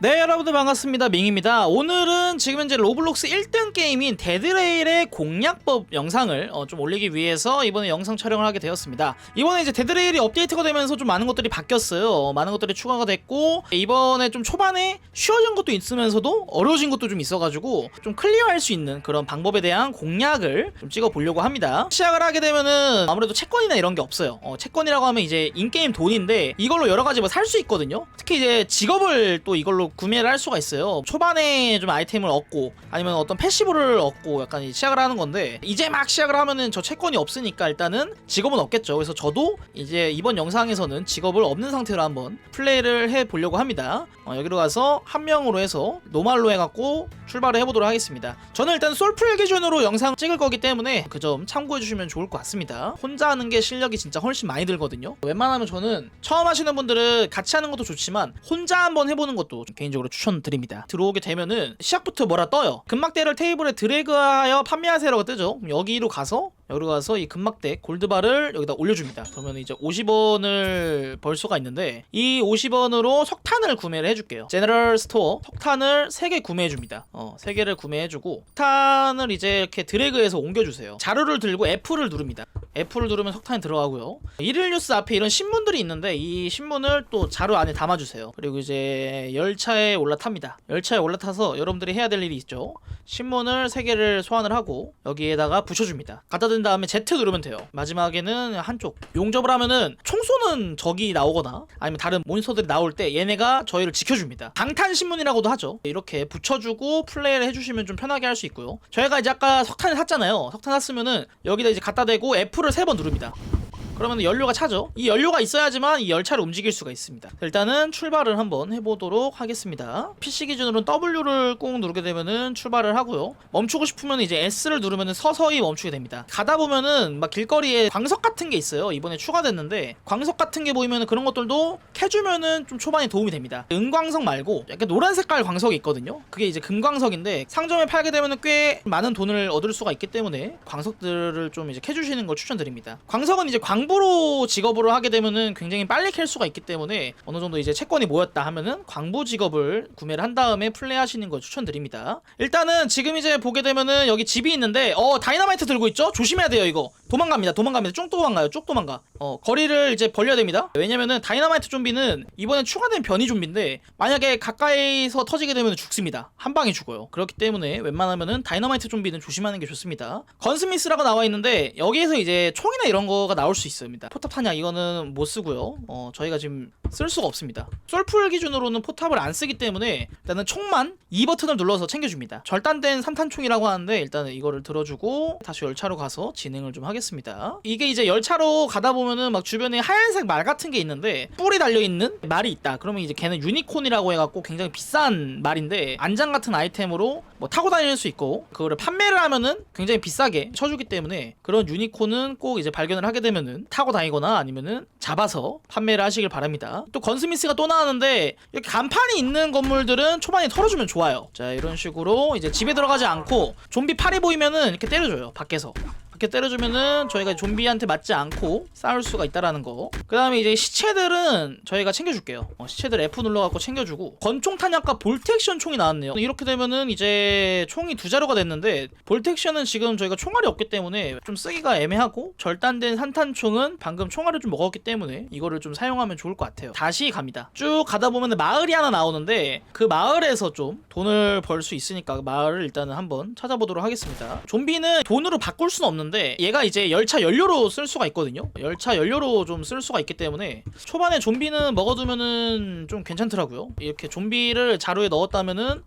네 여러분들 반갑습니다. 밍입니다. 오늘은 지금 현재 로블록스 1등 게임인 데드레일의 공략법 영상을 어, 좀 올리기 위해서 이번에 영상 촬영을 하게 되었습니다. 이번에 이제 데드레일이 업데이트가 되면서 좀 많은 것들이 바뀌었어요. 어, 많은 것들이 추가가 됐고 이번에 좀 초반에 쉬워진 것도 있으면서도 어려워진 것도 좀 있어가지고 좀 클리어할 수 있는 그런 방법에 대한 공략을 좀 찍어보려고 합니다. 시작을 하게 되면은 아무래도 채권이나 이런 게 없어요. 어, 채권이라고 하면 이제 인게임 돈인데 이걸로 여러 가지 뭐 살 수 있거든요. 특히 이제 직업을 또 이걸로 구매를 할 수가 있어요. 초반에 좀 아이템을 얻고 아니면 어떤 패시브를 얻고 약간 이 시작을 하는 건데 이제 막 시작을 하면은 저 채권이 없으니까 일단은 직업은 없겠죠. 그래서 저도 이제 이번 영상에서는 직업을 없는 상태로 한번 플레이를 해 보려고 합니다. 어, 여기로 가서 한 명으로 해서 노말로 해갖고 출발을 해보도록 하겠습니다. 저는 일단 솔플 기준으로 영상 찍을 거기 때문에 그 점 참고해 주시면 좋을 것 같습니다. 혼자 하는 게 실력이 진짜 훨씬 많이 들거든요. 웬만하면 저는 처음 하시는 분들은 같이 하는 것도 좋지만 혼자 한번 해보는 것도 좀 개인적으로 추천드립니다. 들어오게 되면은 시작부터 뭐라 떠요. 금막대를 테이블에 드래그하여 판매하세요라고 뜨죠. 여기로 가서 여기로 가서 이 금막대 골드바를 여기다 올려줍니다. 그러면 이제 50원을 벌 수가 있는데 이 50원으로 석탄을 구매를 해줄게요. 제너럴 스토어 석탄을 3개 구매해줍니다. 어, 3개를 구매해주고 석탄을 이제 이렇게 드래그해서 옮겨주세요. 자루를 들고 F를 누릅니다. F를 누르면 석탄이 들어가고요. 일일 뉴스 앞에 이런 신문들이 있는데 이 신문을 또 자루 안에 담아주세요. 그리고 이제 열차에 올라탑니다. 열차에 올라타서 여러분들이 해야 될 일이 있죠. 신문을 3개를 소환을 하고 여기에다가 붙여줍니다. 갖다 든 다음에 Z 누르면 돼요. 마지막에는 한쪽 용접을 하면은 총 쏘는 적이 나오거나 아니면 다른 몬스터들이 나올 때 얘네가 저희를 지켜줍니다. 방탄신문이라고도 하죠. 이렇게 붙여주고 플레이를 해주시면 좀 편하게 할 수 있고요. 저희가 이제 아까 석탄을 샀잖아요. 석탄 샀으면은 여기다 이제 갖다 대고 F를 세 번 누릅니다. 그러면 연료가 차죠. 이 연료가 있어야지만 이 열차를 움직일 수가 있습니다. 일단은 출발을 한번 해보도록 하겠습니다. PC 기준으로는 W를 꼭 누르게 되면은 출발을 하고요. 멈추고 싶으면 이제 S를 누르면은 서서히 멈추게 됩니다. 가다 보면은 막 길거리에 광석 같은 게 있어요. 이번에 추가됐는데 광석 같은 게 보이면은 그런 것들도 캐주면은 좀 초반에 도움이 됩니다. 은광석 말고 약간 노란 색깔 광석이 있거든요. 그게 이제 금광석인데 상점에 팔게 되면은 꽤 많은 돈을 얻을 수가 있기 때문에 광석들을 좀 이제 캐주시는 걸 추천드립니다. 광석은 이제 광 부로 직업으로 하게 되면은 굉장히 빨리 캘 수가 있기 때문에 어느 정도 이제 채권이 모였다 하면은 광부 직업을 구매를 한 다음에 플레이하시는 걸 추천드립니다. 일단은 지금 이제 보게 되면은 여기 집이 있는데 어 다이너마이트 들고 있죠? 조심해야 돼요 이거. 도망갑니다. 도망갑니다. 쭉 도망가요. 쭉 도망가. 어 거리를 이제 벌려야 됩니다. 왜냐면은 다이너마이트 좀비는 이번에 추가된 변이 좀비인데 만약에 가까이서 터지게 되면 죽습니다. 한 방에 죽어요. 그렇기 때문에 웬만하면은 다이너마이트 좀비는 조심하는 게 좋습니다. 건스미스라고 나와 있는데 여기에서 이제 총이나 이런 거가 나올 수 있습니다. 포탑 탄약 이거는 못 쓰고요. 어 저희가 지금 쓸 수가 없습니다. 솔풀 기준으로는 포탑을 안 쓰기 때문에 일단은 총만 2 버튼을 눌러서 챙겨줍니다. 절단된 산탄총이라고 하는데 일단은 이거를 들어주고 다시 열차로 가서 진행을 좀 하겠습니다. 이게 이제 열차로 가다 보면은 막 주변에 하얀색 말 같은 게 있는데 뿔이 달려 있는 말이 있다. 그러면 이제 걔는 유니콘이라고 해갖고 굉장히 비싼 말인데 안장 같은 아이템으로 뭐 타고 다닐 수 있고 그거를 판매를 하면은 굉장히 비싸게 쳐주기 때문에 그런 유니콘은 꼭 이제 발견을 하게 되면은 타고 다니거나 아니면은 잡아서 판매를 하시길 바랍니다. 또 건스미스가 또 나왔는데 이렇게 간판이 있는 건물들은 초반에 털어주면 좋아요. 자 이런 식으로 이제 집에 들어가지 않고 좀비 팔이 보이면은 이렇게 때려줘요 밖에서. 이렇게 때려주면은 저희가 좀비한테 맞지 않고 싸울 수가 있다라는 거. 그 다음에 이제 시체들은 저희가 챙겨줄게요. 어, 시체들 F 눌러갖고 챙겨주고 권총 탄약과 볼텍션 총이 나왔네요. 이렇게 되면은 이제 총이 두 자루가 됐는데 볼텍션은 지금 저희가 총알이 없기 때문에 좀 쓰기가 애매하고 절단된 산탄총은 방금 총알을 좀 먹었기 때문에 이거를 좀 사용하면 좋을 것 같아요. 다시 갑니다. 쭉 가다 보면 마을이 하나 나오는데 그 마을에서 좀 돈을 벌 수 있으니까 그 마을을 일단은 한번 찾아보도록 하겠습니다. 좀비는 돈으로 바꿀 수는 없는데 얘가 이제 열차 연료로 쓸 수가 있거든요. 열차 연료로 좀 쓸 수가 있기 때문에 초반에 좀비는 먹어두면은 좀 괜찮더라고요. 이렇게 좀비를 자루에 넣었다면은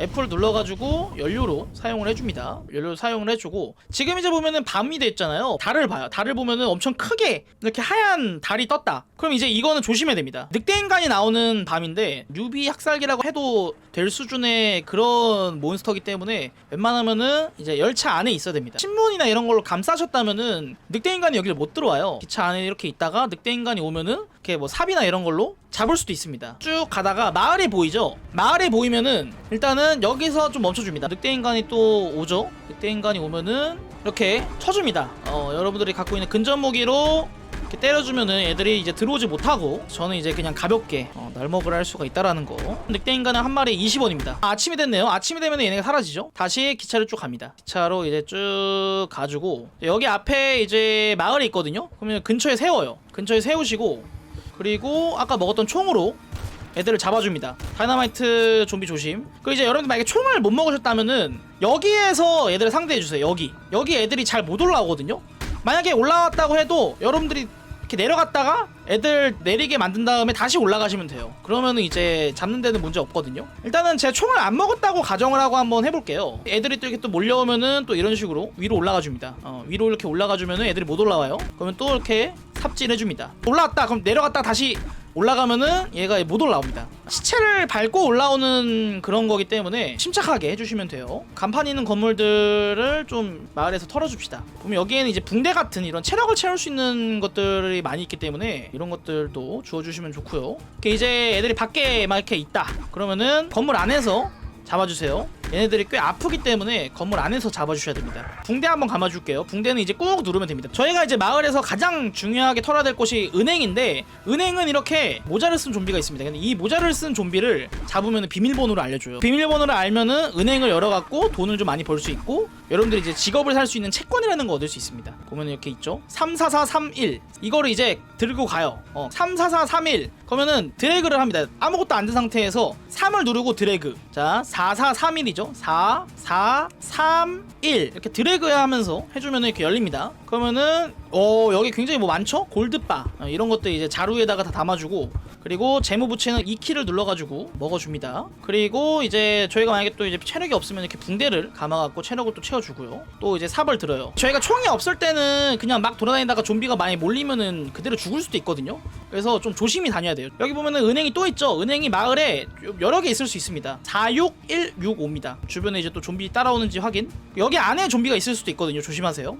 F를 눌러가지고 연료로 사용을 해줍니다. 연료 사용을 해주고 지금 이제 보면은 밤이 됐잖아요. 달을 봐요. 달을 보면은 엄청 크게 이렇게 하얀 달이 떴다. 그럼 이제 이거는 조심해야 됩니다. 늑대 인간이 나오는 밤인데 뉴비 학살기라고 해도 될 수준의 그런 몬스터기 때문에 웬만하면은 이제 열차 안에 있어야 됩니다. 신문이나 이런 걸로 감싸셨다면은 늑대 인간이 여기를 못 들어와요. 기차 안에 이렇게 있다가 늑대 인간이 오면은 이렇게 뭐 삽이나 이런 걸로 잡을 수도 있습니다. 쭉 가다가 마을이 보이죠? 마을이 보이면은 일단은 여기서 좀 멈춰줍니다. 늑대 인간이 또 오죠? 늑대 인간이 오면은 이렇게 쳐줍니다. 어, 여러분들이 갖고 있는 근접 무기로 이렇게 때려주면은 애들이 이제 들어오지 못하고 저는 이제 그냥 가볍게 어, 날먹을 할 수가 있다라는 거. 늑대 인간은 한 마리 20원입니다. 아, 아침이 됐네요. 아침이 되면 얘네가 사라지죠? 다시 기차를 쭉 갑니다. 기차로 이제 쭉 가지고 여기 앞에 이제 마을이 있거든요? 그러면 근처에 세워요. 근처에 세우시고 그리고 아까 먹었던 총으로 애들을 잡아줍니다. 다이너마이트 좀비 조심. 그 이제 여러분들 만약에 총을 못 먹으셨다면은 여기에서 애들을 상대해 주세요. 여기 여기 애들이 잘 못 올라오거든요. 만약에 올라왔다고 해도 여러분들이 이렇게 내려갔다가 애들 내리게 만든 다음에 다시 올라가시면 돼요. 그러면은 이제 잡는 데는 문제 없거든요. 일단은 제가 총을 안 먹었다고 가정을 하고 한번 해볼게요. 애들이 또 이렇게 또 몰려오면은 또 이런 식으로 위로 올라가 줍니다. 어, 위로 이렇게 올라가 주면은 애들이 못 올라와요. 그러면 또 이렇게 삽질해 줍니다. 올라왔다 그럼 내려갔다 다시 올라가면은 얘가 못 올라옵니다. 시체를 밟고 올라오는 그런 거기 때문에 침착하게 해주시면 돼요. 간판 있는 건물들을 좀 마을에서 털어줍시다. 보면 여기에는 이제 붕대 같은 이런 체력을 채울 수 있는 것들이 많이 있기 때문에 이런 것들도 주워주시면 좋고요. 이제 애들이 밖에 막 이렇게 있다. 그러면은 건물 안에서 잡아주세요. 얘네들이 꽤 아프기 때문에 건물 안에서 잡아주셔야 됩니다. 붕대 한번 감아줄게요. 붕대는 이제 꾹 누르면 됩니다. 저희가 이제 마을에서 가장 중요하게 털어야 될 곳이 은행인데 은행은 이렇게 모자를 쓴 좀비가 있습니다. 근데 이 모자를 쓴 좀비를 잡으면 비밀번호를 알려줘요. 비밀번호를 알면은 은행을 열어갖고 돈을 좀 많이 벌 수 있고 여러분들이 이제 직업을 살 수 있는 채권이라는 거 얻을 수 있습니다. 보면 이렇게 있죠. 34431 이거를 이제 들고 가요. 어, 34431 그러면은 드래그를 합니다. 아무것도 안 된 상태에서 3을 누르고 드래그. 자, 4431이죠. 4 4 3 1 이렇게 드래그 하면서 해주면 이렇게 열립니다. 그러면은 어 여기 굉장히 뭐 많죠? 골드바 어, 이런 것들 이제 자루에다가 다 담아주고 그리고 재무 부채는 2키를 눌러가지고 먹어줍니다. 그리고 이제 저희가 만약에 또 이제 체력이 없으면 이렇게 붕대를 감아갖고 체력을 또 채워주고요. 또 이제 삽을 들어요. 저희가 총이 없을 때는 그냥 막 돌아다니다가 좀비가 많이 몰리면은 그대로 죽을 수도 있거든요. 그래서 좀 조심히 다녀야 돼요. 여기 보면은 은행이 또 있죠. 은행이 마을에 여러 개 있을 수 있습니다. 46165입니다. 주변에 이제 또 좀비 따라오는지 확인. 여기 안에 좀비가 있을 수도 있거든요. 조심하세요.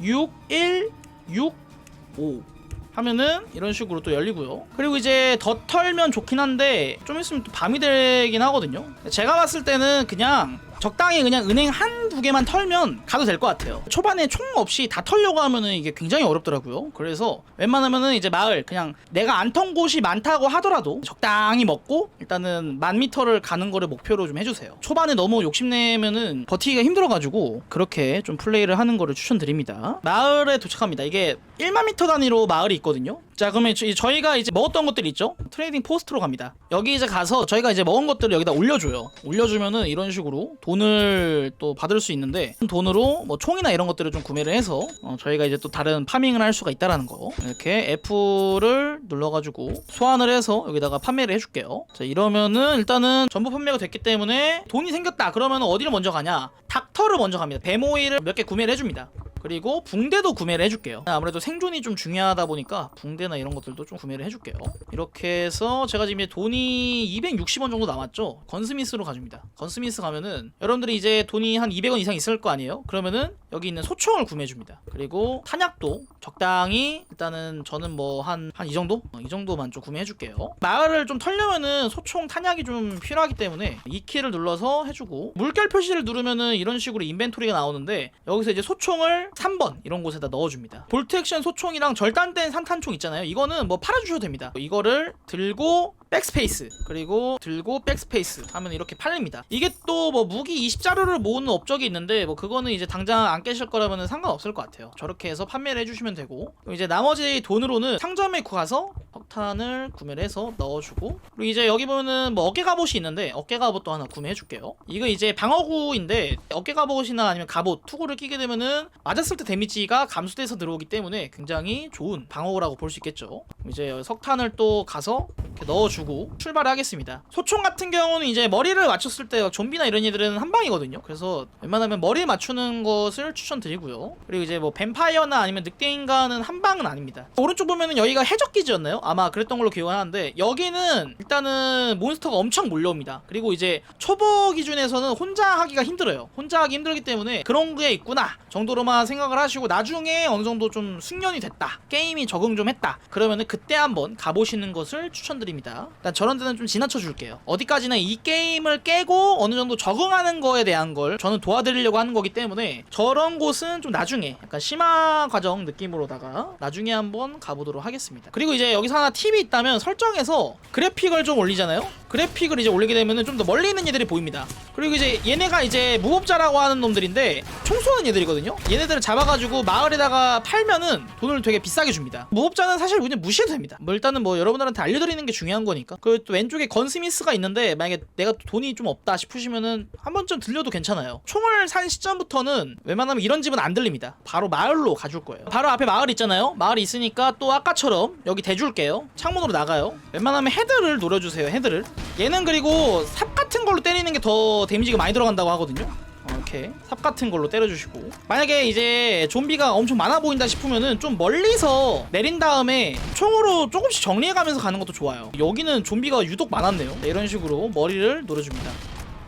46165 하면은 이런 식으로 또 열리고요. 그리고 이제 더 털면 좋긴 한데 좀 있으면 또 밤이 되긴 하거든요. 제가 봤을 때는 그냥 적당히 그냥 은행 한 두 개만 털면 가도 될 것 같아요. 초반에 총 없이 다 털려고 하면은 이게 굉장히 어렵더라고요. 그래서 웬만하면은 이제 마을 그냥 내가 안 턴 곳이 많다고 하더라도 적당히 먹고 일단은 만 미터를 가는 거를 목표로 좀 해주세요. 초반에 너무 욕심내면은 버티기가 힘들어가지고 그렇게 좀 플레이를 하는 거를 추천드립니다. 마을에 도착합니다. 이게 1만 미터 단위로 마을이 있거든요. 자 그러면 저- 저희가 이제 먹었던 것들 있죠? 트레이딩 포스트로 갑니다. 여기 이제 가서 저희가 이제 먹은 것들을 여기다 올려줘요. 올려주면은 이런 식으로 돈을 또 받을 수 있는데 돈으로 뭐 총이나 이런 것들을 좀 구매를 해서 어, 저희가 이제 또 다른 파밍을 할 수가 있다라는 거. 이렇게 F를 눌러가지고 소환을 해서 여기다가 판매를 해줄게요. 자 이러면은 일단은 전부 판매가 됐기 때문에 돈이 생겼다. 그러면 어디를 먼저 가냐? 닥터를 먼저 갑니다. 뱀오일을 몇개 구매를 해줍니다. 그리고 붕대도 구매를 해줄게요. 아무래도 생존이 좀 중요하다 보니까 붕대나 이런 것들도 좀 구매를 해줄게요. 이렇게 해서 제가 지금 돈이 260원 정도 남았죠. 건스미스로 가줍니다. 건스미스 가면은 여러분들이 이제 돈이 한 200원 이상 있을 거 아니에요? 그러면은 여기 있는 소총을 구매해줍니다. 그리고 탄약도 적당히 일단은 저는 뭐 한 한 이 정도? 어, 이 정도만 좀 구매해줄게요. 마을을 좀 털려면은 소총 탄약이 좀 필요하기 때문에 이 키를 눌러서 해주고 물결 표시를 누르면은 이런 식으로 인벤토리가 나오는데 여기서 이제 소총을 3번 이런 곳에다 넣어줍니다. 볼트 액션 소총이랑 절단된 산탄총 있잖아요. 이거는 뭐 팔아주셔도 됩니다. 이거를 들고 백스페이스 그리고 들고 백스페이스 하면 이렇게 팔립니다. 이게 또 뭐 무기 20자루를 모으는 업적이 있는데 뭐 그거는 이제 당장 안 깨실 거라면 상관없을 것 같아요. 저렇게 해서 판매를 해주시면 되고 이제 나머지 돈으로는 상점에 가서 석탄을 구매를 해서 넣어주고 그리고 이제 여기 보면은 뭐 어깨 갑옷이 있는데 어깨 갑옷도 하나 구매해줄게요. 이거 이제 방어구인데 어깨 갑옷이나 아니면 갑옷 투구를 끼게 되면은 맞 았을 때 데미지가 감소돼서 들어오기 때문에 굉장히 좋은 방어구라고 볼 수 있겠죠. 이제 석탄을 또 가서 이렇게 넣어주고 출발을 하겠습니다. 소총 같은 경우는 이제 머리를 맞췄을 때 좀비나 이런 애들은 한 방이거든요. 그래서 웬만하면 머리에 맞추는 것을 추천드리고요. 그리고 이제 뭐 뱀파이어나 아니면 늑대인간은 한 방은 아닙니다. 오른쪽 보면은 여기가 해적기지였나요? 아마 그랬던 걸로 기억하는데 여기는 일단은 몬스터가 엄청 몰려옵니다. 그리고 이제 초보 기준에서는 혼자 하기가 힘들어요. 혼자 하기 힘들기 때문에 그런 게 있구나 정도로만 생각을 하시고 나중에 어느 정도 좀 숙련이 됐다 게임이 적응 좀 했다 그러면은 그때 한번 가보시는 것을 추천드립니다. 일단 저런 데는 좀 지나쳐 줄게요. 어디까지나 이 게임을 깨고 어느 정도 적응하는 거에 대한 걸 저는 도와드리려고 하는 거기 때문에 저런 곳은 좀 나중에 약간 심화 과정 느낌으로다가 나중에 한번 가보도록 하겠습니다. 그리고 이제 여기서 하나 팁이 있다면 설정에서 그래픽을 좀 올리잖아요 그래픽을 이제 올리게 되면은 좀 더 멀리 있는 얘들이 보입니다. 그리고 이제 얘네가 이제 무법자라고 하는 놈들인데 총 쏘는 얘들이거든요. 얘네들을 잡아가지고 마을에다가 팔면은 돈을 되게 비싸게 줍니다. 무법자는 사실 그냥 무시해도 됩니다. 뭐 일단은 뭐 여러분들한테 알려드리는 게 중요한 거니까. 그또 왼쪽에 건스미스가 있는데 만약에 내가 돈이 좀 없다 싶으시면은 한 번쯤 들려도 괜찮아요. 총을 산 시점부터는 웬만하면 이런 집은 안 들립니다. 바로 마을로 가줄 거예요. 바로 앞에 마을 있잖아요. 마을이 있으니까 또 아까처럼 여기 대줄게요. 창문으로 나가요. 웬만하면 헤드를 노려주세요 헤드를 얘는 그리고 삽 같은 걸로 때리는 게 더 데미지가 많이 들어간다고 하거든요. 어, 이렇게 삽 같은 걸로 때려주시고. 만약에 이제 좀비가 엄청 많아 보인다 싶으면은 좀 멀리서 내린 다음에 총으로 조금씩 정리해가면서 가는 것도 좋아요. 여기는 좀비가 유독 많았네요. 네, 이런 식으로 머리를 노려줍니다.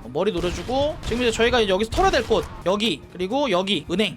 어, 머리 노려주고 지금 이제 저희가 여기서 털어야 될 곳. 여기. 그리고 여기 은행.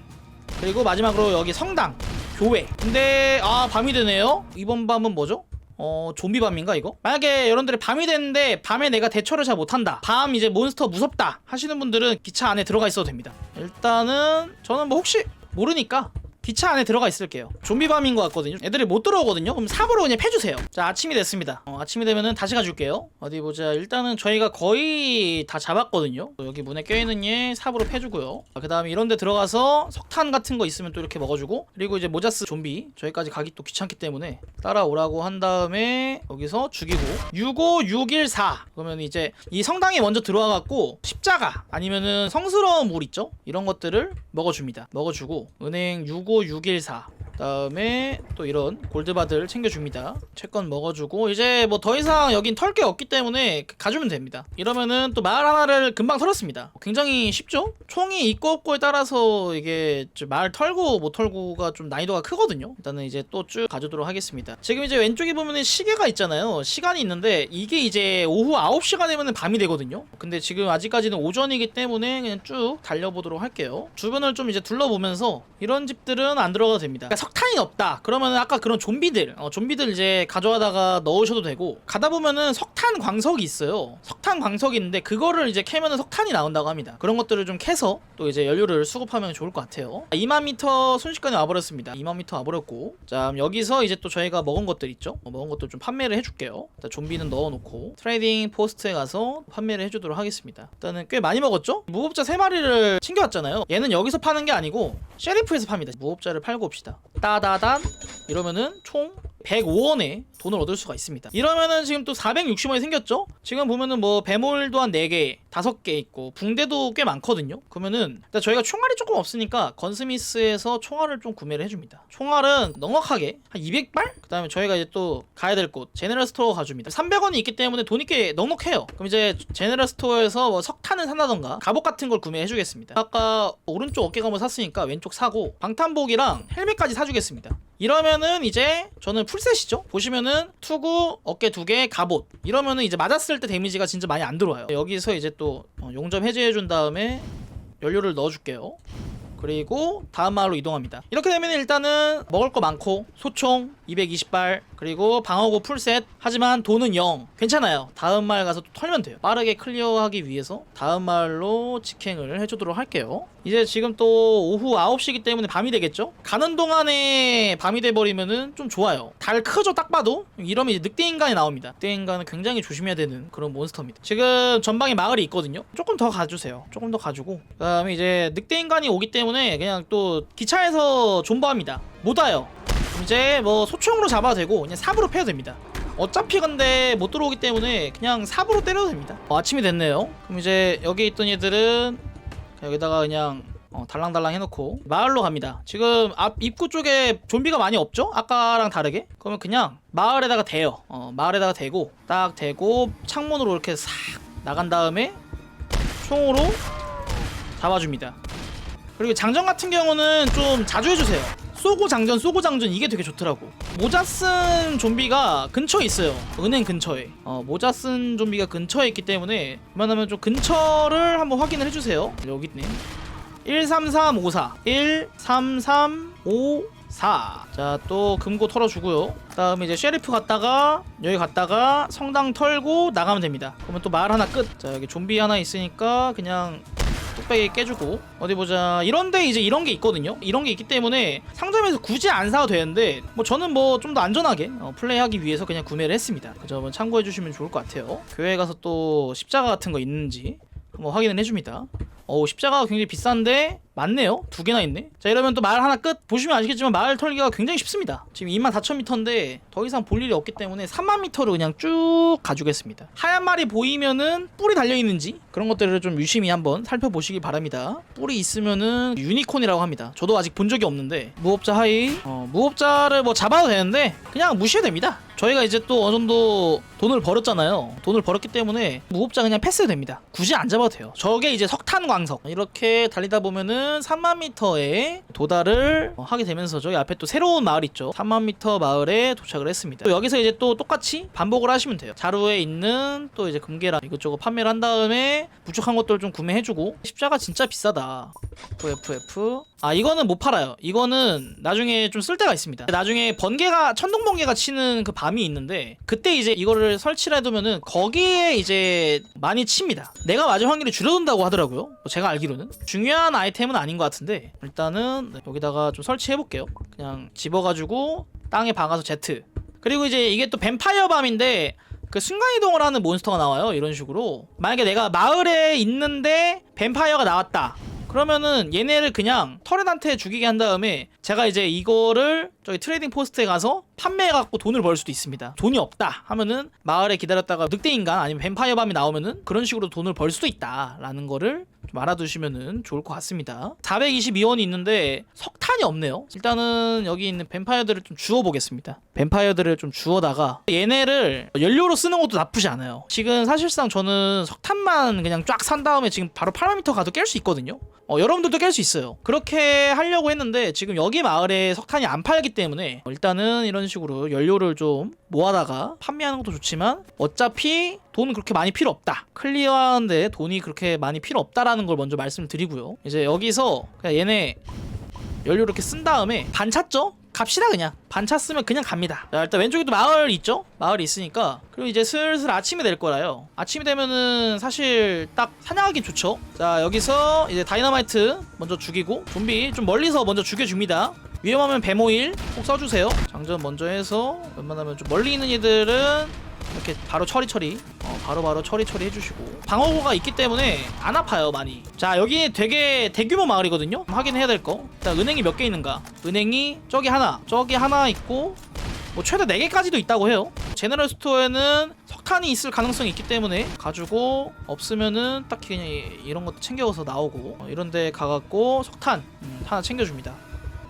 그리고 마지막으로 여기 성당. 교회. 근데 아 밤이 되네요. 이번 밤은 뭐죠? 어 좀비 밤인가 이거? 만약에 여러분들이 밤이 됐는데 밤에 내가 대처를 잘 못한다 밤 이제 몬스터 무섭다 하시는 분들은 기차 안에 들어가 있어도 됩니다 일단은 저는 뭐 혹시 모르니까 기차 안에 들어가 있을게요. 좀비밤인 것 같거든요. 애들이 못 들어오거든요. 그럼 삽으로 그냥 패주세요. 자 아침이 됐습니다. 어, 아침이 되면은 다시 가줄게요. 어디 보자. 일단은 저희가 거의 다 잡았거든요. 여기 문에 껴있는 얘 삽으로 패주고요. 아, 그 다음에 이런 데 들어가서 석탄 같은 거 있으면 또 이렇게 먹어주고 그리고 이제 모자스 좀비 저희까지 가기 또 귀찮기 때문에 따라오라고 한 다음에 여기서 죽이고. 656 614 그러면 이제 이 성당에 먼저 들어와갖고 십자가 아니면은 성스러운 물 있죠? 이런 것들을 먹어줍니다. 먹어주고 은행 65 55614 다음에 또 이런 골드바들 챙겨줍니다. 채권 먹어주고 이제 뭐 더 이상 여긴 털 게 없기 때문에 가주면 됩니다. 이러면은 또 마을 하나를 금방 털었습니다. 굉장히 쉽죠? 총이 있고 없고에 따라서 이게 좀 마을 털고 못 털고가 좀 난이도가 크거든요. 일단은 이제 또 쭉 가주도록 하겠습니다. 지금 이제 왼쪽에 보면은 시계가 있잖아요. 시간이 있는데 이게 이제 오후 9시가 되면은 밤이 되거든요. 근데 지금 아직까지는 오전이기 때문에 그냥 쭉 달려보도록 할게요. 주변을 좀 이제 둘러보면서 이런 집들은 안 들어가도 됩니다. 그러니까 석탄이 없다. 그러면 아까 그런 좀비들, 어, 좀비들 이제 가져와다가 넣으셔도 되고 가다 보면은 석탄 광석이 있어요. 석탄 광석이 있는데 그거를 이제 캐면은 석탄이 나온다고 합니다. 그런 것들을 좀 캐서 또 이제 연료를 수급하면 좋을 것 같아요. 2만 미터 순식간에 와버렸습니다. 2만 미터 와버렸고 자 여기서 이제 또 저희가 먹은 것들 있죠. 어, 먹은 것들 좀 판매를 해줄게요. 일단 좀비는 넣어놓고 트레이딩 포스트에 가서 판매를 해주도록 하겠습니다. 일단은 꽤 많이 먹었죠? 무법자 3마리를 챙겨왔잖아요. 얘는 여기서 파는 게 아니고 셰리프에서 팝니다. 무법자를 팔고 옵시다. 따다단 이러면은 총 105원에 돈을 얻을 수가 있습니다. 이러면은 지금 또 460원이 생겼죠? 지금 보면은 뭐 배몰도 한 4개, 5개 있고 붕대도 꽤 많거든요. 그러면은 일단 저희가 총알이 조금 없으니까 건스미스에서 총알을 좀 구매를 해줍니다. 총알은 넉넉하게 한 200발? 그 다음에 저희가 이제 또 가야 될 곳 제네럴 스토어 가줍니다. 300원이 있기 때문에 돈이 꽤 넉넉해요. 그럼 이제 제네럴 스토어에서 뭐 석탄을 산다던가 갑옷 같은 걸 구매해주겠습니다. 아까 오른쪽 어깨감을 샀으니까 왼쪽 사고 방탄복이랑 헬멧까지 사주겠습니다. 이러면은 이제 저는 풀셋이죠. 보시면은 투구 어깨 두 개 갑옷 이러면은 이제 맞았을 때 데미지가 진짜 많이 안 들어와요. 여기서 이제 또 어, 용접 해제해 준 다음에 연료를 넣어줄게요. 그리고 다음 마을로 이동합니다. 이렇게 되면 일단은 먹을 거 많고 소총 220발 그리고 방어구 풀셋 하지만 돈은 0 괜찮아요. 다음 마을 가서 또 털면 돼요. 빠르게 클리어하기 위해서 다음 마을로 직행을 해주도록 할게요. 이제 지금 또 오후 9시기 때문에 밤이 되겠죠? 가는 동안에 밤이 돼버리면은 좀 좋아요. 달 크죠 딱 봐도 이러면 이제 늑대 인간이 나옵니다. 늑대 인간은 굉장히 조심해야 되는 그런 몬스터입니다. 지금 전방에 마을이 있거든요. 조금 더 가주세요. 조금 더 가지고 그 다음에 이제 늑대 인간이 오기 때문에 그냥 또 기차에서 존버합니다. 못 와요. 이제 뭐 소총으로 잡아도 되고 그냥 삽으로 패도 됩니다. 어차피 근데 못 들어오기 때문에 그냥 삽으로 때려도 됩니다. 어, 아침이 됐네요. 그럼 이제 여기 있던 얘들은 여기다가 그냥 어, 달랑달랑 해놓고 마을로 갑니다. 지금 앞 입구 쪽에 좀비가 많이 없죠? 아까랑 다르게? 그러면 그냥 마을에다가 대요. 어, 마을에다가 대고 딱 대고 창문으로 이렇게 싹 나간 다음에 총으로 잡아줍니다. 그리고 장전 같은 경우는 좀 자주 해주세요. 쏘고 장전, 쏘고 장전 이게 되게 좋더라고. 모자 쓴 좀비가 근처에 있어요. 은행 근처에. 어, 모자 쓴 좀비가 근처에 있기 때문에 웬만하면 좀 근처를 한번 확인을 해주세요. 여기 있네. 13354 13354 자 또 금고 털어주고요 그 다음에 이제 셰리프 갔다가 여기 갔다가 성당 털고 나가면 됩니다 그러면 또 마을 하나 끝자 여기 좀비 하나 있으니까 그냥 뚝배기 깨주고 어디 보자 이런데 이제 이런 게 있거든요 이런 게 있기 때문에 상점에서 굳이 안 사도 되는데 뭐 저는 뭐 좀 더 안전하게 어, 플레이하기 위해서 그냥 구매를 했습니다 그저 한번 참고해 주시면 좋을 것 같아요 교회 가서 또 십자가 같은 거 있는지 한번 확인을 해줍니다 어 십자가가 굉장히 비싼데 많네요 두 개나 있네 자 이러면 또 마을 하나 끝 보시면 아시겠지만 마을 털기가 굉장히 쉽습니다 지금 24,000m인데 더 이상 볼 일이 없기 때문에 3만 m로 그냥 쭉 가주겠습니다 하얀 말이 보이면은 뿔이 달려 있는지 그런 것들을 좀 유심히 한번 살펴보시기 바랍니다 뿔이 있으면은 유니콘이라고 합니다 저도 아직 본 적이 없는데 무법자 하이 어, 무법자를 뭐 잡아도 되는데 그냥 무시해도 됩니다 저희가 이제 또 어느 정도 돈을 벌었잖아요. 돈을 벌었기 때문에 무법자 그냥 패스해도 됩니다. 굳이 안 잡아도 돼요. 저게 이제 석탄 광석. 이렇게 달리다 보면은 3만 미터에 도달을 어, 하게 되면서 저기 앞에 또 새로운 마을 있죠. 3만 미터 마을에 도착을 했습니다. 또 여기서 이제 또 똑같이 반복을 하시면 돼요. 자루에 있는 또 이제 금괴랑 이것저것 판매를 한 다음에 부족한 것들 좀 구매해주고 십자가 진짜 비싸다. FFF 아 이거는 못 팔아요. 이거는 나중에 좀쓸 데가 있습니다. 나중에 번개가 천둥 번개가 치는 그 밤이 있는데 그때 이제 이거를 설치를 해두면은 거기에 이제 많이 칩니다. 내가 맞을 확률이 줄어든다고 하더라고요. 뭐 제가 알기로는. 중요한 아이템은 아닌 것 같은데 일단은 네, 여기다가 좀 설치해 볼게요. 그냥 집어가지고 땅에 박아서 Z. 그리고 이제 이게 또 뱀파이어 밤인데 그 순간이동을 하는 몬스터가 나와요. 이런 식으로. 만약에 내가 마을에 있는데 뱀파이어가 나왔다 그러면은 얘네를 그냥 터렛한테 죽이게 한 다음에 제가 이제 이거를 저기 트레이딩 포스트에 가서 판매해갖고 돈을 벌 수도 있습니다. 돈이 없다 하면은 마을에 기다렸다가 늑대 인간 아니면 뱀파이어 밤이 나오면은 그런 식으로 돈을 벌 수도 있다라는 거를 좀 알아두시면은 좋을 것 같습니다. 422원이 있는데 석탄이 없네요. 일단은 여기 있는 뱀파이어들을 좀 주워 보겠습니다. 뱀파이어들을 좀 주워다가 얘네를 연료로 쓰는 것도 나쁘지 않아요. 지금 사실상 저는 석탄만 그냥 쫙 산 다음에 지금 바로 8만미터 가도 깰 수 있거든요. 어, 여러분들도 깰 수 있어요. 그렇게 하려고 했는데 지금 여기 마을에 석탄이 안 팔기 때문에 일단은 이런 식으로 연료를 좀 모아다가 판매하는 것도 좋지만 어차피 돈은 그렇게 많이 필요 없다. 클리어하는데 돈이 그렇게 많이 필요 없다라는 걸 먼저 말씀을 드리고요. 이제 여기서 그냥 얘네 연료 이렇게 쓴 다음에 반 찼죠? 갑시다 그냥 반 찼으면 그냥 갑니다 자, 일단 왼쪽에도 마을 있죠? 마을이 있으니까 그리고 이제 슬슬 아침이 될 거라요 아침이 되면은 사실 딱 사냥하기 좋죠 자 여기서 이제 다이너마이트 먼저 죽이고 좀비 좀 멀리서 먼저 죽여줍니다 위험하면 뱀오일 꼭 써주세요. 장전 먼저 해서 웬만하면 좀 멀리 있는 얘들은 이렇게 바로 처리 처리 어, 바로 바로 처리 처리 해주시고. 방어구가 있기 때문에 안 아파요 많이. 자 여기 되게 대규모 마을이거든요? 확인해야 될거. 일단 은행이 몇 개 있는가? 은행이 저기 하나 저기 하나 있고 뭐 최대 4개까지도 있다고 해요. 제너럴 스토어에는 석탄이 있을 가능성이 있기 때문에 가지고 없으면은 딱히 그냥 이- 이런 것도 챙겨서 나오고 어, 이런 데 가갖고 석탄 음, 하나 챙겨줍니다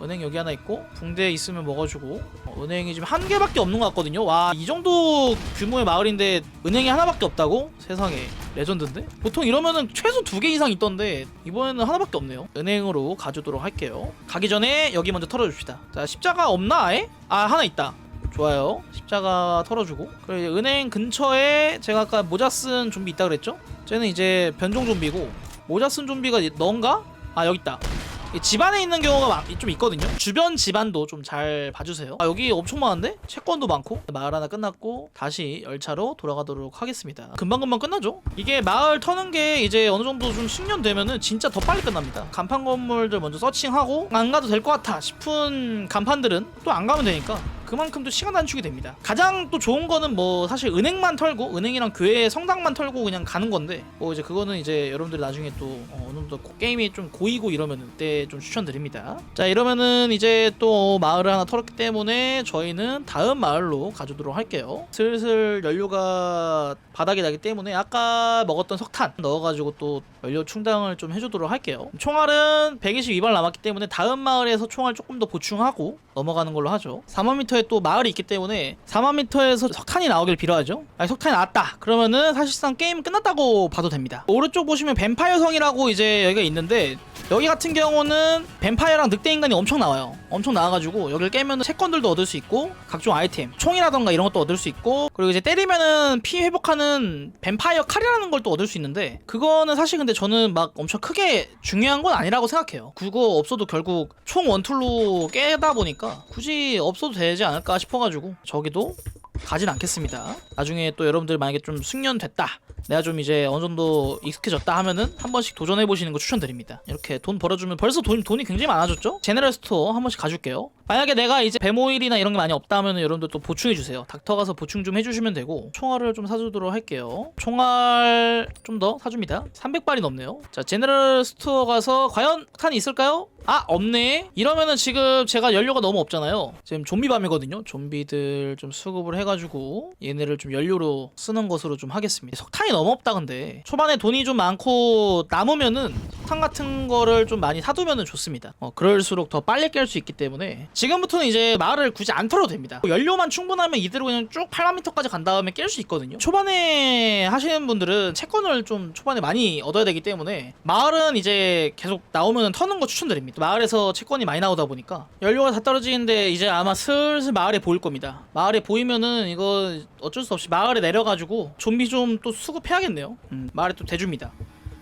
은행 여기 하나 있고 붕대 있으면 먹어주고. 어, 은행이 지금 한 개밖에 없는 것 같거든요. 와 이 정도 규모의 마을인데 은행이 하나밖에 없다고? 세상에. 레전드인데? 보통 이러면은 최소 두 개 이상 있던데 이번에는 하나밖에 없네요. 은행으로 가주도록 할게요. 가기 전에 여기 먼저 털어줍시다. 자 십자가 없나 아예? 아 하나 있다. 좋아요. 십자가 털어주고. 그리고 은행 근처에 제가 아까 모자 쓴 좀비 있다 그랬죠? 쟤는 이제 변종 좀비고. 모자 쓴 좀비가 넌가? 아 여기 있다. 이 집 안에 있는 경우가 많- 좀 있거든요. 주변 집안도 좀 잘 봐주세요. 아, 여기 엄청 많은데? 채권도 많고 마을 하나 끝났고 다시 열차로 돌아가도록 하겠습니다. 금방금방 끝나죠? 이게 마을 터는 게 이제 어느 정도 좀 숙련되면은 진짜 더 빨리 끝납니다. 간판 건물들 먼저 서칭하고 안 가도 될 것 같아 싶은 간판들은 또 안 가면 되니까 그만큼 또 시간 단축이 됩니다. 가장 또 좋은 거는 뭐 사실 은행만 털고 은행이랑 교회 성당만 털고 그냥 가는 건데 뭐 이제 그거는 이제 여러분들이 나중에 또 어, 어느 정도 고- 게임이 좀 고이고 이러면 그때 좀 추천드립니다. 자 이러면은 이제 또 마을을 하나 털었기 때문에 저희는 다음 마을로 가주도록 할게요. 슬슬 연료가 바닥이 나기 때문에 아까 먹었던 석탄 넣어가지고 또 연료 충당을 좀 해주도록 할게요. 총알은 122발 남았기 때문에 다음 마을에서 총알 조금 더 보충하고 넘어가는 걸로 하죠. 4만 미터에 또 마을이 있기 때문에 4만 미터에서 석탄이 나오길 빌어하죠. 아니 석탄이 나왔다. 그러면은 사실상 게임 끝났다고 봐도 됩니다. 오른쪽 보시면 뱀파이어 성이라고 이제 여기가 있는데 여기 같은 경우는 뱀파이어랑 늑대 인간이 엄청 나와요. 엄청 나와가지고 여기를 깨면 채권들도 얻을 수 있고 각종 아이템, 총이라던가 이런 것도 얻을 수 있고 그리고 이제 때리면은 피 회복하는 뱀파이어 칼이라는 걸 또 얻을 수 있는데 그거는 사실 근데 저는 막 엄청 크게 중요한 건 아니라고 생각해요. 그거 없어도 결국 총 원툴로 깨다 보니까 굳이 없어도 되지 않을까 싶어가지고 저기도 가진 않겠습니다. 나중에 또 여러분들 만약에 좀 숙련됐다. 내가 좀 이제 어느 정도 익숙해졌다 하면은 한 번씩 도전해 보시는 거 추천드립니다. 이렇게 돈 벌어주면 벌써 돈, 돈이 굉장히 많아졌죠? 제네럴 스토어 한 번씩 가줄게요. 만약에 내가 이제 뱀오일이나 이런 게 많이 없다 하면은 여러분들 또 보충해 주세요. 닥터 가서 보충 좀 해주시면 되고 총알을 좀 사주도록 할게요. 총알 좀 더 사줍니다. 300발이 넘네요. 자 제네럴 스토어 가서 과연 탄이 있을까요? 아 없네. 이러면은 지금 제가 연료가 너무 없잖아요. 지금 좀비밤이거든요. 좀비들 좀 수급을 해가지고 얘네를 좀 연료로 쓰는 것으로 좀 하겠습니다. 석탄이 너무 없다 근데. 초반에 돈이 좀 많고 남으면은 석탄 같은 거를 좀 많이 사두면은 좋습니다. 어 그럴수록 더 빨리 깰 수 있기 때문에 지금부터는 이제 마을을 굳이 안 털어도 됩니다. 연료만 충분하면 이대로 그냥 쭉 8만미터까지 간 다음에 깰 수 있거든요. 초반에 하시는 분들은 채권을 좀 초반에 많이 얻어야 되기 때문에 마을은 이제 계속 나오면 터는 거 추천드립니다 마을에서 채권이 많이 나오다 보니까 연료가 다 떨어지는데 이제 아마 슬슬 마을에 보일 겁니다. 마을에 보이면은 이거 어쩔 수 없이 마을에 내려가지고 좀비 좀 또 수급해야겠네요. 음, 마을에 또 대줍니다.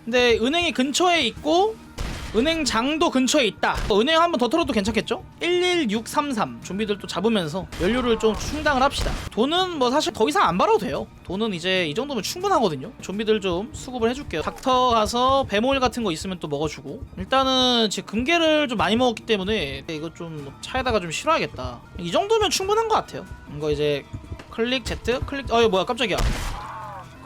근데 은행이 근처에 있고 은행장도 근처에 있다. 어, 은행 한번 더 털어도 괜찮겠죠? 11633 좀비들 또 잡으면서 연료를 좀 충당을 합시다. 돈은 뭐 사실 더 이상 안 벌어도 돼요. 돈은 이제 이 정도면 충분하거든요. 좀비들 좀 수급을 해줄게요. 닥터 가서 배모일 같은 거 있으면 또 먹어주고 일단은 지금 금괴를 좀 많이 먹었기 때문에 이거 좀 차에다가 좀 실어야겠다. 이 정도면 충분한 것 같아요. 이거 이제 클릭 Z 클릭 어이 뭐야 깜짝이야.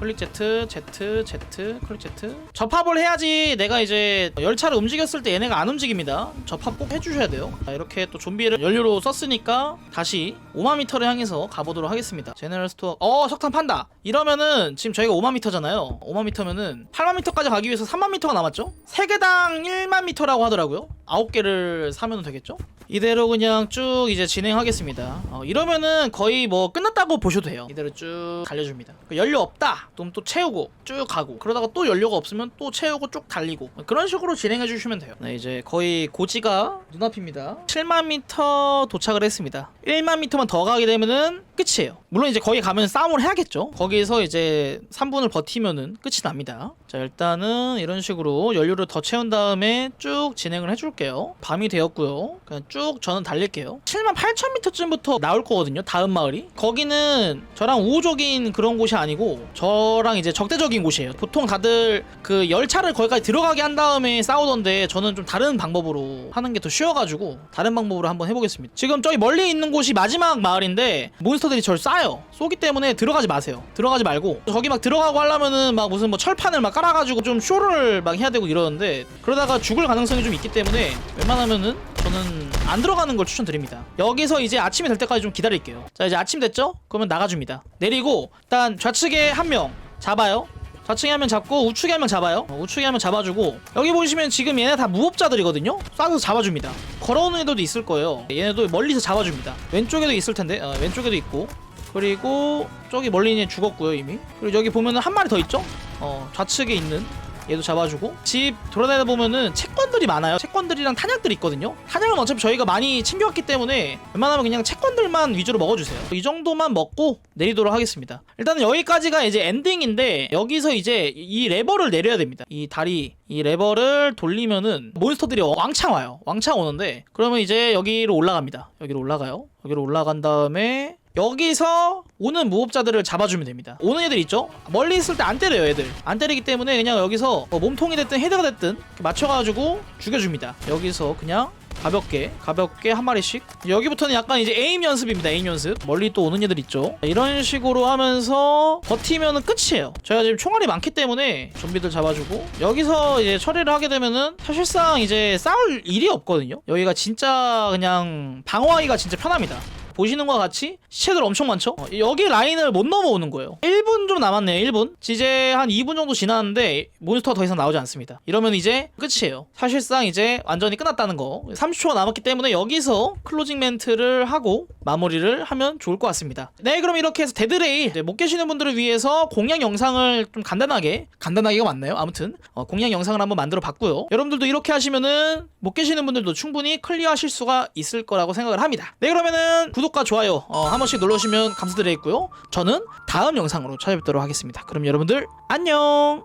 클릭 Z, Z, Z, 클릭 Z. 접합을 해야지 내가 이제 열차를 움직였을 때 얘네가 안 움직입니다. 접합 꼭 해주셔야 돼요. 자, 이렇게 또 좀비를 연료로 썼으니까 다시 5만 미터를 향해서 가보도록 하겠습니다. 제네럴 스토어. 어, 석탄 판다. 이러면은 지금 저희가 5만 미터잖아요. 5만 미터면은 8만 미터까지 가기 위해서 3만 미터가 남았죠? 3개당 1만 미터라고 하더라고요. 9개를 사면 되겠죠? 이대로 그냥 쭉 이제 진행하겠습니다. 어, 이러면은 거의 뭐 끝났다고 보셔도 돼요. 이대로 쭉 달려줍니다. 그 연료 없다. 그럼 또 채우고 쭉 가고 그러다가 또 연료가 없으면 또 채우고 쭉 달리고 그런 식으로 진행해 주시면 돼요. 네, 이제 거의 고지가 눈앞입니다. 7만 미터 도착을 했습니다. 1만 미터만 더 가게 되면은 끝이에요. 물론 이제 거기 가면 싸움을 해야겠죠. 거기서 이제 3분을 버티면은 끝이 납니다. 자, 일단은 이런 식으로 연료를 더 채운 다음에 쭉 진행을 해줄게요. 밤이 되었고요. 그냥 쭉 저는 달릴게요. 7만 8천 미터쯤부터 나올 거거든요. 다음 마을이. 거기는 저랑 우호적인 그런 곳이 아니고 저랑 이제 적대적인 곳이에요. 보통 다들 그 열차를 거기까지 들어가게 한 다음에 싸우던데 저는 좀 다른 방법으로 하는 게 더 쉬워가지고 다른 방법으로 한번 해보겠습니다. 지금 저기 멀리 있는 곳이 마지막 마을인데 몬스터들이 저를 쏴요. 쏘기 때문에 들어가지 마세요. 들어가지 말고 저기 막 들어가고 하려면은 막 무슨 뭐 철판을 막 깔아가지고 좀 쇼를 막 해야 되고 이러는데 그러다가 죽을 가능성이 좀 있기 때문에 웬만하면은 저는 안 들어가는 걸 추천드립니다. 여기서 이제 아침이 될 때까지 좀 기다릴게요. 자 이제 아침 됐죠? 그러면 나가줍니다. 내리고 일단 좌측에 한 명 잡아요. 좌측에 한 명 잡고 우측에 한 명 잡아요. 어, 우측에 한 명 잡아주고 여기 보시면 지금 얘네 다 무법자들이거든요. 쏴서 잡아줍니다. 걸어오는 애들도 있을 거예요. 얘네도 멀리서 잡아줍니다. 왼쪽에도 있을 텐데 어, 왼쪽에도 있고 그리고 저기 멀리 있는 애 죽었고요 이미. 그리고 여기 보면은 한 마리 더 있죠? 어 좌측에 있는 얘도 잡아주고. 집 돌아다니다 보면은 채권들이 많아요. 채권들이랑 탄약들이 있거든요. 탄약은 어차피 저희가 많이 챙겨왔기 때문에 웬만하면 그냥 채권들만 위주로 먹어주세요. 이 정도만 먹고 내리도록 하겠습니다. 일단은 여기까지가 이제 엔딩인데 여기서 이제 이 레버를 내려야 됩니다. 이 다리 이 레버를 돌리면은 몬스터들이 왕창 와요. 왕창 오는데 그러면 이제 여기로 올라갑니다. 여기로 올라가요. 여기로 올라간 다음에 여기서 오는 무법자들을 잡아주면 됩니다. 오는 애들 있죠? 멀리 있을 때 안 때려요, 애들. 안 때리기 때문에 그냥 여기서 뭐 몸통이 됐든 헤드가 됐든 맞춰가지고 죽여줍니다. 여기서 그냥 가볍게 가볍게 한 마리씩 여기부터는 약간 이제 에임 연습입니다 에임 연습 멀리 또 오는 애들 있죠 이런 식으로 하면서 버티면은 끝이에요 저희가 지금 총알이 많기 때문에 좀비들 잡아주고 여기서 이제 처리를 하게 되면은 사실상 이제 싸울 일이 없거든요 여기가 진짜 그냥 방어하기가 진짜 편합니다 보시는 것과 같이 시체들 엄청 많죠? 어, 여기 라인을 못 넘어오는 거예요. 1분 좀 남았네요 1분. 이제 한 2분 정도 지났는데 몬스터가 더 이상 나오지 않습니다. 이러면 이제 끝이에요. 사실상 이제 완전히 끝났다는 거. 30초가 남았기 때문에 여기서 클로징 멘트를 하고 마무리를 하면 좋을 것 같습니다. 네 그럼 이렇게 해서 데드레일. 못 계시는 분들을 위해서 공략 영상을 좀 간단하게 간단하게가 맞나요? 아무튼. 어, 공략 영상을 한번 만들어 봤고요. 여러분들도 이렇게 하시면은 못 계시는 분들도 충분히 클리어하실 수가 있을 거라고 생각을 합니다. 네 그러면은 구독과 좋아요 어, 한 번씩 눌러주시면 감사드리겠고요. 저는 다음 영상으로 찾아뵙도록 하겠습니다. 그럼 여러분들 안녕